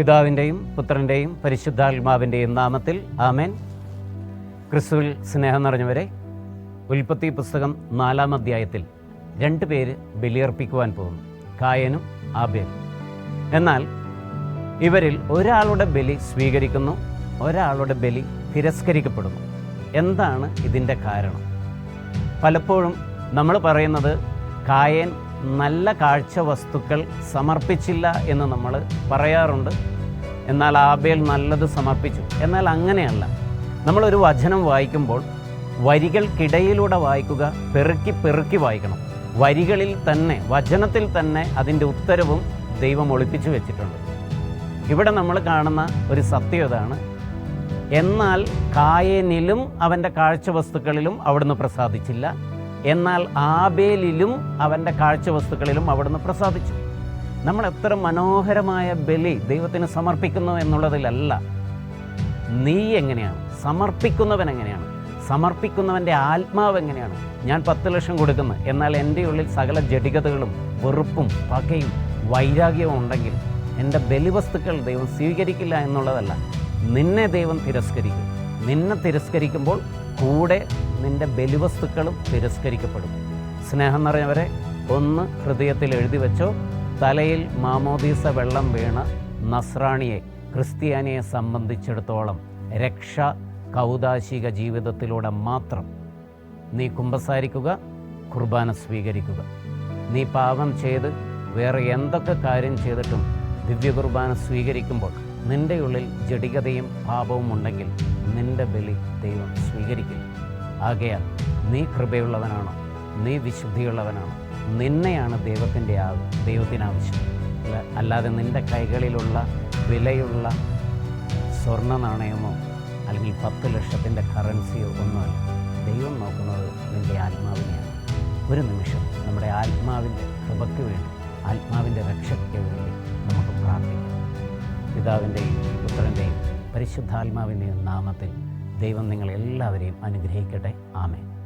പിതാവിന്റെയും പുത്രന്റെയും പരിശുദ്ധാത്മാവിന്റെയും നാമത്തിൽ ആമേൻ. ക്രിസ്തുവിൽ സ്നേഹം നിറഞ്ഞവരെ ഉൽപ്പത്തി പുസ്തകം നാലാം അധ്യായത്തിൽ രണ്ട് പേര് ബലിയർപ്പിക്കുവാൻ പോകുന്നു. കായനും ആബേലും. എന്നാൽ ഇവരിൽ ഒരാളുടെ ബലി സ്വീകരിക്കുന്നു ഒരാളുടെ ബലി തിരസ്കരിക്കപ്പെടുന്നു. എന്താണ് ഇതിന്റെ കാരണം? പലപ്പോഴും നമ്മൾ പറയുന്നത് കായൻ നല്ല കാഴ്ച വസ്തുക്കൾ സമർപ്പിച്ചില്ല എന്ന് നമ്മൾ പറയാറുണ്ട്. എന്നാൽ ആബേൽ നല്ലത് സമർപ്പിച്ചു. എന്നാൽ അങ്ങനെയല്ല. നമ്മളൊരു വചനം വായിക്കുമ്പോൾ വരികൾക്കിടയിലൂടെ വായിക്കുക പെറുക്കി പെറുക്കി വായിക്കണം. വരികളിൽ തന്നെ വചനത്തിൽ തന്നെ അതിന്റെ ഉത്തരവും ദൈവം ഒളിപ്പിച്ചു വെച്ചിട്ടുണ്ട്. ഇവിടെ നമ്മൾ കാണുന്ന ഒരു സത്യം ഇതാണ്. എന്നാൽ കായനിലും അവന്റെ കാഴ്ച വസ്തുക്കളിലും അവിടുന്ന് പ്രസാദിച്ചില്ല. എന്നാൽ ആബേലിലും അവന്റെ കാഴ്ചവസ്തുക്കളിലും അവിടുന്ന് പ്രസാദിച്ചു. നമ്മൾ എത്ര മനോഹരമായ ബലി ദൈവത്തിന് സമർപ്പിക്കുന്നു എന്നുള്ളതിലല്ല. നീ എങ്ങനെയാണ്? സമർപ്പിക്കുന്നവൻ എങ്ങനെയാണ്? സമർപ്പിക്കുന്നവന്റെ ആത്മാവ് എങ്ങനെയാണ്? ഞാൻ പത്ത് ലക്ഷം കൊടുക്കുന്നു. എന്നാൽ എന്റെ ഉള്ളിൽ സകല ജടികതകളും വെറുപ്പും പകയും വൈരാഗ്യവും ഉണ്ടെങ്കിൽ എന്റെ ബലിവസ്തുക്കൾ ദൈവം സ്വീകരിക്കില്ല എന്നുള്ളതല്ല. നിന്നെ ദൈവം തിരസ്കരിക്കും. നിന്നെ തിരസ്കരിക്കുമ്പോൾ കൂടെ നിന്റെ ബലിവസ്തുക്കളും തിരസ്കരിക്കപ്പെടും. സ്നേഹം നിറഞ്ഞവരെ ഒന്ന് ഹൃദയത്തിൽ എഴുതി വെച്ചോ തലയിൽ മാമോദീസ വെള്ളം വീണ നസ്രാണിയെ ക്രിസ്ത്യാനിയെ സംബന്ധിച്ചിടത്തോളം രക്ഷ കൗതാശിക ജീവിതത്തിലൂടെ മാത്രം നീ കുമ്പസാരിക്കുക കുർബാന സ്വീകരിക്കുക. നീ പാപം ചെയ്ത് വേറെ എന്തൊക്കെ കാര്യം ചെയ്തിട്ടും ദിവ്യ കുർബാന സ്വീകരിക്കുമ്പോൾ നിന്റെ ഉള്ളിൽ ജടികതയും പാപവും ഉണ്ടെങ്കിൽ നിന്റെ ബലി ദൈവം സ്വീകരിക്കില്ല ആകയാൽ നീ കൃപയുള്ളവനാണോ? നീ വിശുദ്ധിയുള്ളവനാണോ? നിന്നെയാണ് ദൈവത്തിന്റെ ആ ദൈവത്തിനാവശ്യം. അല്ലാതെ നിന്റെ കൈകളിലുള്ള വിലയുള്ള സ്വർണ നാണയമോ അല്ലെങ്കിൽ പത്ത് ലക്ഷത്തിന്റെ കറൻസിയോ ഒന്നുമല്ല. ദൈവം നോക്കുന്നത് നിന്റെ ആത്മാവിനെയാണ്. ഒരു നിമിഷം നമ്മുടെ ആത്മാവിന്റെ കൃപയ്ക്ക് വേണ്ടി ആത്മാവിന്റെ രക്ഷയ്ക്ക് വേണ്ടി നമുക്ക് പ്രാർത്ഥിക്കാം. പിതാവിന്റെയും പുത്രന്റെയും പരിശുദ്ധാത്മാവിന്റെയും നാമത്തിൽ ദൈവം നിങ്ങളെല്ലാവരെയും അനുഗ്രഹിക്കട്ടെ. ആമേൻ.